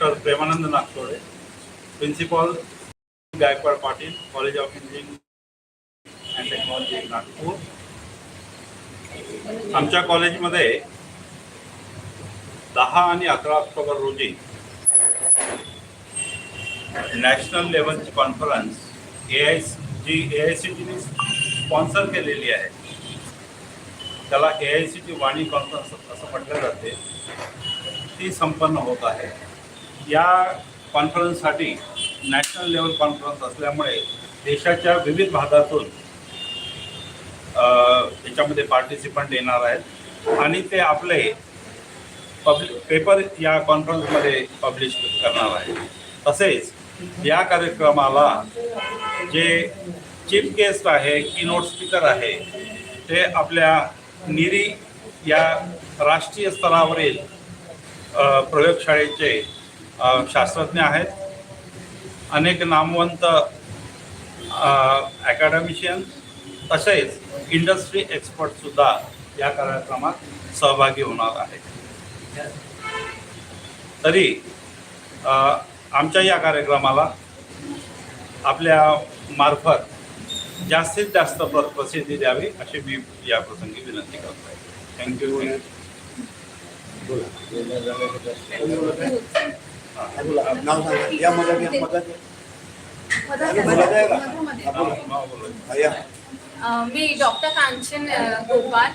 Doctor Premanand Nagtode principal Gaikwad Patil college of engineering and technology Nagpur. आमच्या कॉलेजमध्ये दहा आणि अकरा ऑक्टोबर रोजी national लेवलची conference A I G A I C टीने स्पॉन्सर केलेली आहे. त्याला A I C T Vani conference असं म्हटलं जाते. ती संपन्न होत आहे. या कॉन्फरन्ससाठी नॅशनल लेवल कॉन्फरन्स असल्यामुळे देशाच्या विविध भागातून याच्यामध्ये पार्टिसिपंट येणार आहेत. आणि ते आपले पब्लिक पेपर या कॉन्फरन्समध्ये पब्लिश करणार आहेत. तसेच या कार्यक्रमाला जे चीफ गेस्ट आहे कीनोट स्पीकर आहे ते आपल्या निरी या राष्ट्रीय स्तरावरील प्रयोगशाळेचे शास्त्रज्ञ आहेत. अनेक नामवंत ॲकॅडमिशियन तसेच इंडस्ट्री एक्सपर्टसुद्धा या कार्यक्रमात सहभागी होणार आहेत. तरी आमच्या या कार्यक्रमाला आपल्या मार्फत जास्तीत जास्त प्र प्रसिद्धी द्यावी अशी मी या प्रसंगी विनंती करतो. थँक्यू नाव सांगा या मदत या मदत या मी डॉक्टर कांचन गोपाल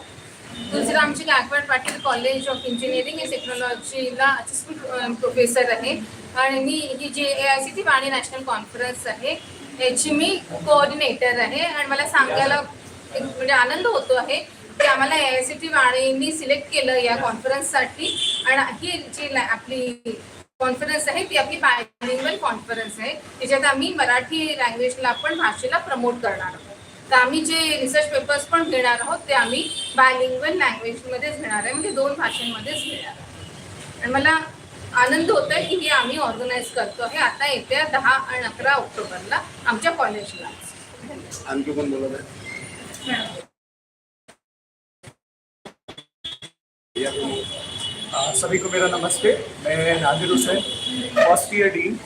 गोपाल. आमची Gaikwad Patil college of engineering and टेक्नॉलॉजीला assistant professor आहे. आणि मी ही G A I C T Vani national conference आहे याची मी कोऑर्डिनेटर आहे. आणि मला सांगायला एक म्हणजे आनंद होतो आहे की आम्हाला ए आय सी टी वाणीनी सिलेक्ट केलं या कॉन्फरन्ससाठी आणि ही जी आपली कॉन्फरन्स आहे ती आपली बायलिंग्वल कॉन्फरन्स आहे. त्याच्यात आम्ही मराठी लँग्वेजला पण भाषेला प्रमोट करणार आहोत. तर आम्ही जे रिसर्च पेपर्स पण घेणार आहोत ते आम्ही बायलिंग्वल लँग्वेजमध्येच घेणार आहे. म्हणजे दोन भाषांमध्येच घेणार आहे आणि मला आनंद होत आहे की हे आम्ही ऑर्गनाईज करतो आहे. आता येत्या दहा आणि अकरा ऑक्टोबरला आमच्या कॉलेजला आणखी पण बोलत आहे. या तुम्ही. आ, सभी को मेरा नमस्ते। मैं Nadir Hussain first year dean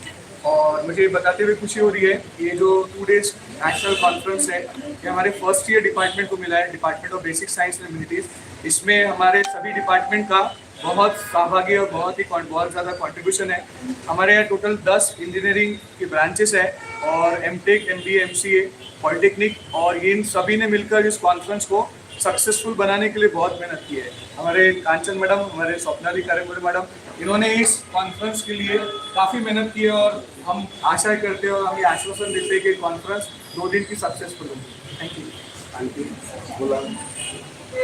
और मुझे बताते हुए खुशी हो रही है ये जो टू डेज़ नेशनल कॉन्फ्रेंस है ये हमारे फ़र्स्ट ईयर डिपार्टमेंट को मिला है department of basic science and humanities इसमें हमारे सभी डिपार्टमेंट का बहुत सहभागी और बहुत ही बहुत ज़्यादा कंट्रीब्यूशन है। हमारे यहाँ टोटल दस इंजीनियरिंग की ब्रांचेस है और M tech M B M C A polytechnic और इन सभी ने मिलकर इस कॉन्फ्रेंस को सक्सेसफुल बनाने के लिए बहुत मेहनत की है। हमारे कांचन मैडम हमारे स्वप्नाली कार्यमुरे मैडम इन्होंने इस कॉन्फ्रेंस के लिए काफ़ी मेहनत की है और हम आशा करते हैं और हम ये आश्वासन देते हैं कि कॉन्फ्रेंस दो दिन की सक्सेसफुल होगी। थैंक यू आणखी बोला.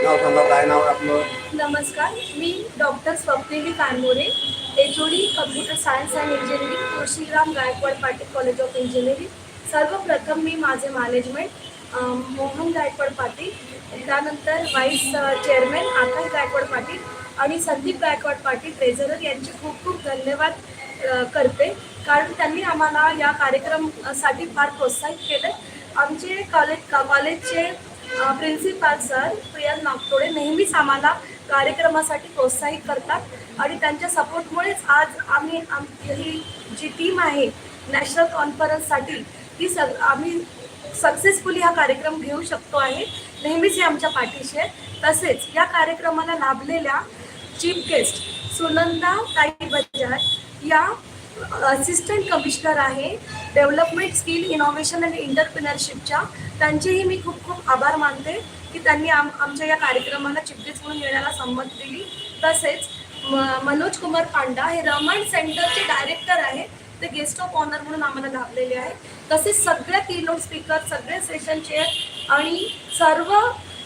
नाव सांगा काय नाव आहे आपलं? नमस्कार मी doctor Swapnili Kanmore H O D computer science and engineering Tulshiram Gaikwad Patil college of engineering. सर्वप्रथम मी माझे मॅनेजमेंट मोहन गायकवाड पाटील त्यानंतर व्हाईस चेअरमॅन आकाश गायकवाड पाटील आणि संदीप गायकवाड पाटील ट्रेझरर यांचे खूप खूप धन्यवाद करते. कारण त्यांनी आम्हाला या कार्यक्रमासाठी फार प्रोत्साहित केलं. आमचे कॉलेज कॉलेजचे प्रिन्सिपाल सर प्रिया नागतोडे नेहमीच आम्हाला कार्यक्रमासाठी प्रोत्साहित करतात आणि त्यांच्या सपोर्टमुळेच आज आम्ही आमची ही जी टीम आहे नॅशनल कॉन्फरन्ससाठी ती सग आम्ही सक्सेसफुली हा कार्यक्रम घेऊ शकतो आहे. नेहमीच हे आमच्या पाठीशी आहे. तसेच या कार्यक्रमाला लाभलेल्या चीफ गेस्ट सुनंदा ताई बजाज या असिस्टंट कमिशनर आहे. डेव्हलपमेंट स्किल इनोव्हेशन अँड इंटरप्रिनरशिपच्या त्यांचेही मी खूप खूप आभार मानते की त्यांनी आम आमच्या या कार्यक्रमाला चिपकेच म्हणून येण्याला संमती दिली. तसेच म- मनोज कुमार पांडा हे रमण सेंटरचे डायरेक्टर आहेत ते गेस्ट ऑफ ऑनर म्हणून आम्हाला लाभलेले आहे तसेच सगळ्या कीनोट स्पीकर सगळे सेशन चेअर आणि सर्व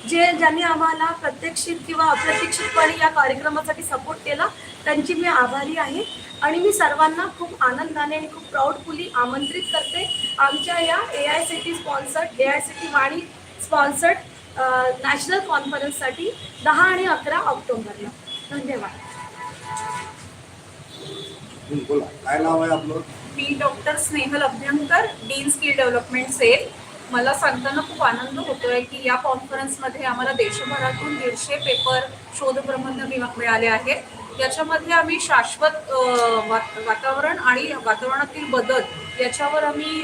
जे ज्यांनी आम्हाला प्रत्यक्षित किंवा अप्रत्यक्षितपणे या कार्यक्रमासाठी सपोर्ट केला त्यांची मी आभारी आहे. आणि मी सर्वांना खूप आनंदाने आणि खूप प्राऊडफुली आमंत्रित करते. आमच्या या A I C T sponsored A I C T Vani sponsored national कॉन्फरन्ससाठी दहा आणि अकरा ऑक्टोबरला. धन्यवाद. बोला काय नाव आहे आपलं? मी doctor Snehal Abhyankar dean skill development cell. मला सांगताना खूप आनंद होतोय की या कॉन्फरन्समध्ये आम्हाला देशभरातून दीडशे पेपर शोधप्रबंध मिळाले आहेत. त्याच्यामध्ये आम्ही शाश्वत वातावरण आणि वातावरणातील बदल याच्यावर आम्ही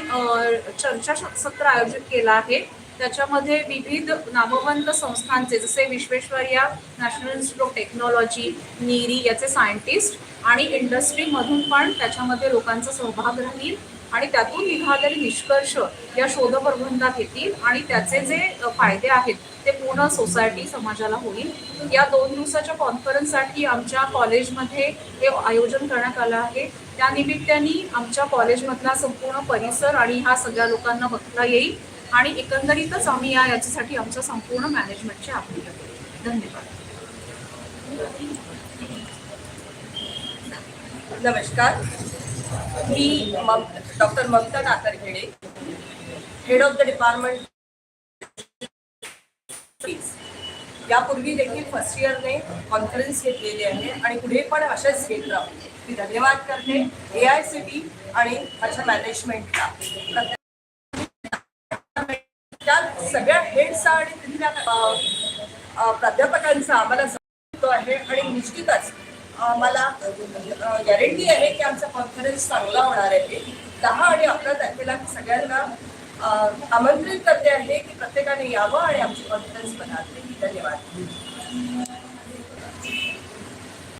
चर्चा सत्र आयोजित केलं आहे. त्याच्यामध्ये विविध नामवंत संस्थांचे जसे Visvesvaraya national institute of technology NEERI याचे सायंटिस्ट आणि इंडस्ट्रीमधून पण त्याच्यामध्ये लोकांचा सहभाग राहील आणि त्यातून निघालेले निष्कर्ष या शोधप्रबंधात येतील आणि त्याचे जे फायदे आहेत ते पूर्ण सोसायटी समाजाला होईल. या दोन दिवसाच्या कॉन्फरन्ससाठी आमच्या कॉलेजमध्ये हे आयोजन करण्यात आलं आहे. त्या निमित्ताने आमच्या कॉलेजमधला संपूर्ण परिसर आणि ह्या सगळ्या लोकांना बघता येईल आणि एकंदरीतच आम्ही या याच्यासाठी आमच्या संपूर्ण मॅनेजमेंटचे आभारी धन्यवाद. नमस्कार. मी मम doctor Mamta Natarkhede head of the department यापूर्वी देखील फर्स्ट इयरने कॉन्फरन्स घेतलेली आहे आणि पुढे पण अशाच घेत राहू. मी धन्यवाद करते. ए आय सी टी आणि माझ्या मॅनेजमेंटला त्या सगळ्या हेड्सचा आणि तिथल्या प्राध्यापकांचा आम्हाला आहे आणि निश्चितच मला गॅरंटी आहे की आमचा कॉन्फरन्स चांगला होणार आहे. दहा आणि अकरा तारखेला सगळ्यांना आमंत्रित करते आहे की प्रत्येकाने यावं आणि आमची कॉन्फरन्स बनावी धन्यवाद.